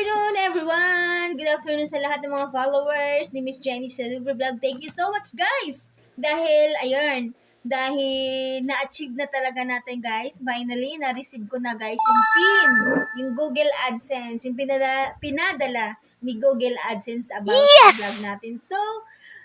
afternoon, everyone! Good afternoon sa lahat ng mga followers ni Miss Jenny sa Lubre Vlog. Thank you so much, guys! Dahil, ayun, dahil na-achieve na talaga natin, guys. Finally, na-receive ko na, guys, yung PIN, yung Google AdSense, yung pinadala, pinadala ni Google AdSense about Yes! vlog natin. So,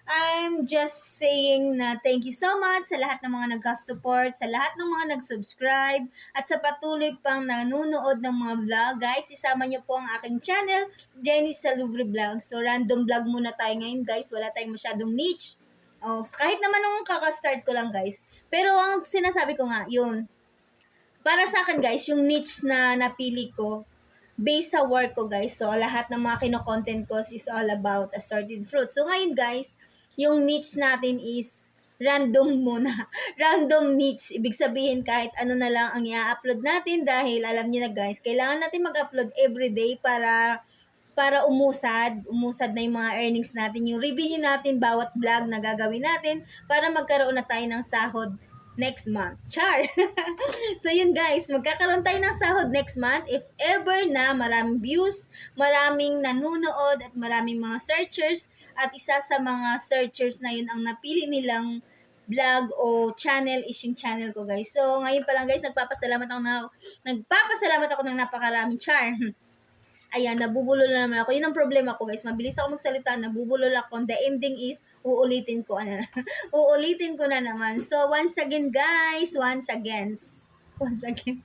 I'm just saying na thank you so much sa lahat ng mga nagka-support, sa lahat ng mga nag-subscribe, at sa patuloy pang nanonood ng mga vlog. Guys, isama niyo po ang aking channel, Jenny Salubre Vlog. So, random vlog muna tayo ngayon, guys. Wala tayong masyadong niche. Oh, kahit naman nung kaka-start ko lang, guys. Pero ang sinasabi ko nga, yun, para sa akin, guys, yung niche na napili ko, based sa work ko, guys. So, lahat ng mga kino-content ko is all about assorted fruit. So, ngayon, guys, yung niche natin is random muna. random niche. Ibig sabihin kahit ano na lang ang i-upload natin dahil alam niyo na guys, kailangan natin mag-upload everyday para para umusad, umusad na yung mga earnings natin, yung revenue natin, bawat vlog na gagawin natin para magkaroon na tayo ng sahod next month. Char! so yun guys, magkakaroon tayo ng sahod next month if ever na maraming views, maraming nanunood at maraming mga searchers at isa sa mga searchers na yun ang napili nilang vlog o channel is yung channel ko guys. So ngayon pa lang guys, nagpapasalamat ako na nagpapasalamat ako ng napakaraming char. Ayan, nabubulol na naman ako. Yun ang problema ko, guys. Mabilis ako magsalita, nabubulol ako. The ending is, uulitin ko. Ano, uulitin ko na naman. So, once again, guys, once again, once again.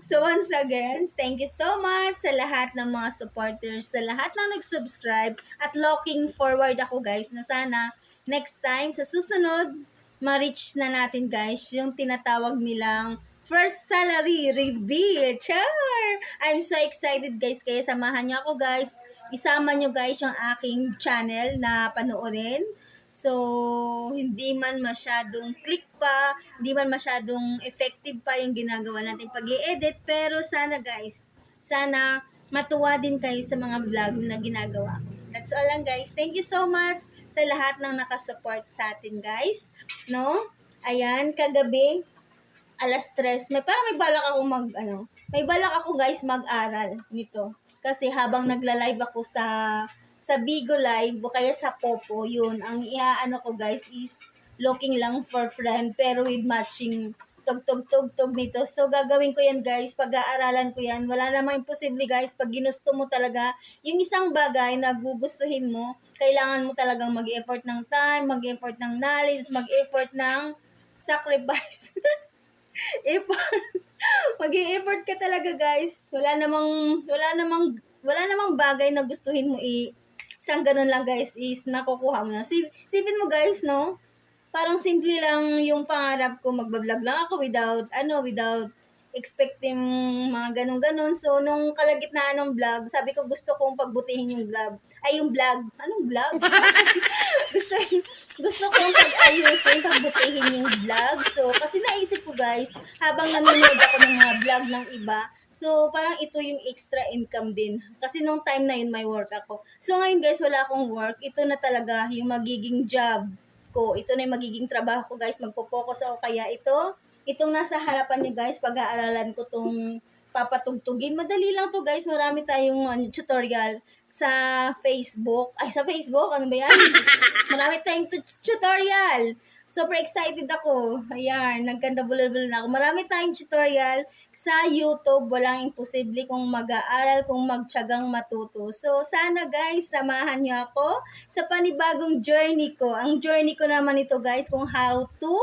So, once again, thank you so much sa lahat ng mga supporters, sa lahat ng nag-subscribe, at looking forward ako, guys, na sana next time, sa susunod, ma-reach na natin, guys, yung tinatawag nilang first salary reveal. Char! I'm so excited guys. Kaya samahan niyo ako guys. Isama niyo guys yung aking channel na panoorin. So, hindi man masyadong click pa, hindi man masyadong effective pa yung ginagawa natin pag edit pero sana guys, sana matuwa din kayo sa mga vlog na ginagawa ko. That's all lang guys. Thank you so much sa lahat ng nakasupport sa atin guys. No? Ayan, kagabi, alas 3, may parang may balak ako mag ano, may balak ako guys mag-aral nito. Kasi habang nagla-live ako sa sa Bigo Live o kaya sa Popo, yun, ang iaano ko guys is looking lang for friend pero with matching tug tug tug tug nito. So gagawin ko yan guys, pag-aaralan ko yan. Wala namang imposible guys pag ginusto mo talaga yung isang bagay na gugustuhin mo, kailangan mo talagang mag-effort ng time, mag-effort ng knowledge, mag-effort ng sacrifice. effort. Mag-i-effort ka talaga, guys. Wala namang wala namang wala namang bagay na gustuhin mo i isang ganun lang guys is nakukuha mo na. Sip, sipin mo guys, no? Parang simple lang yung pangarap ko magbablog lang ako without ano, without expecting mga ganun-ganun. So, nung kalagitnaan ng vlog, sabi ko gusto kong pagbutihin yung vlog. Ay, yung vlog. Anong vlog? gusto, gusto kong pag-ayusin, pagbutihin yung vlog. So, kasi naisip ko guys, habang nanonood ako ng mga vlog ng iba, so parang ito yung extra income din. Kasi nung time na yun, may work ako. So, ngayon guys, wala akong work. Ito na talaga yung magiging job ko. Ito na yung magiging trabaho ko guys. Magpo-focus ako kaya ito, itong nasa harapan niyo guys, pag-aaralan ko tong papatugtugin. Madali lang to guys. Marami tayong ano, tutorial sa Facebook. Ay, sa Facebook? Ano ba yan? Marami tayong tu- tutorial. Super excited ako. Ayan, nagkanda bulal-bulal na ako. Marami tayong tutorial sa YouTube. Walang imposible kung mag-aaral, kung magtyagang matuto. So, sana guys, samahan niyo ako sa panibagong journey ko. Ang journey ko naman ito guys, kung how to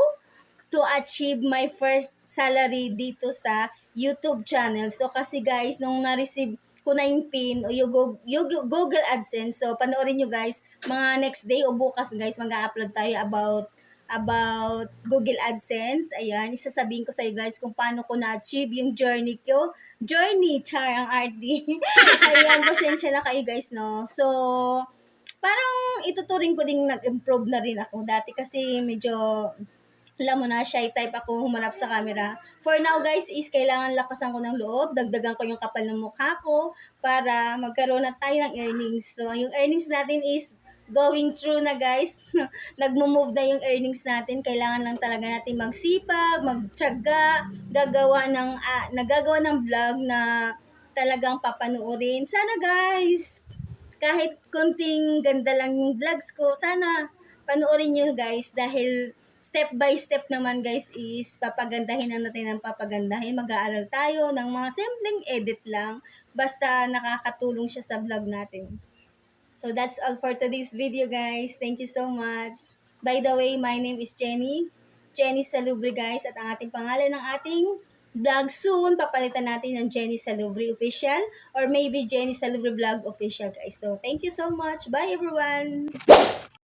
to achieve my first salary dito sa YouTube channel. So, kasi guys, nung na-receive ko na yung pin o yung Go- yung Google AdSense, so panoorin nyo guys, mga next day o bukas guys, mag-upload tayo about about Google AdSense. Ayan, isasabihin ko sa iyo guys kung paano ko na-achieve yung journey ko. Journey, char ang RD. Ayan, pasensya na kayo guys, no? So, parang ituturing ko ding nag-improve na rin ako. Dati kasi medyo alam mo na, shy type ako humarap sa camera. For now, guys, is kailangan lakasan ko ng loob, dagdagan ko yung kapal ng mukha ko para magkaroon na tayo ng earnings. So, yung earnings natin is going through na, guys. Nagmo-move na yung earnings natin. Kailangan lang talaga natin magsipag, magtyaga, gagawa ng, ah, nagagawa ng vlog na talagang papanuorin. Sana guys, kahit konting ganda lang yung vlogs ko, sana panuorin nyo guys dahil step by step naman guys is papagandahin na natin ang papagandahin. Mag-aaral tayo ng mga simpleng edit lang basta nakakatulong siya sa vlog natin. So that's all for today's video guys. Thank you so much. By the way, my name is Jenny. Jenny Salubre guys at ang ating pangalan ng ating vlog soon. Papalitan natin ng Jenny Salubre Official or maybe Jenny Salubre Vlog Official guys. So thank you so much. Bye everyone!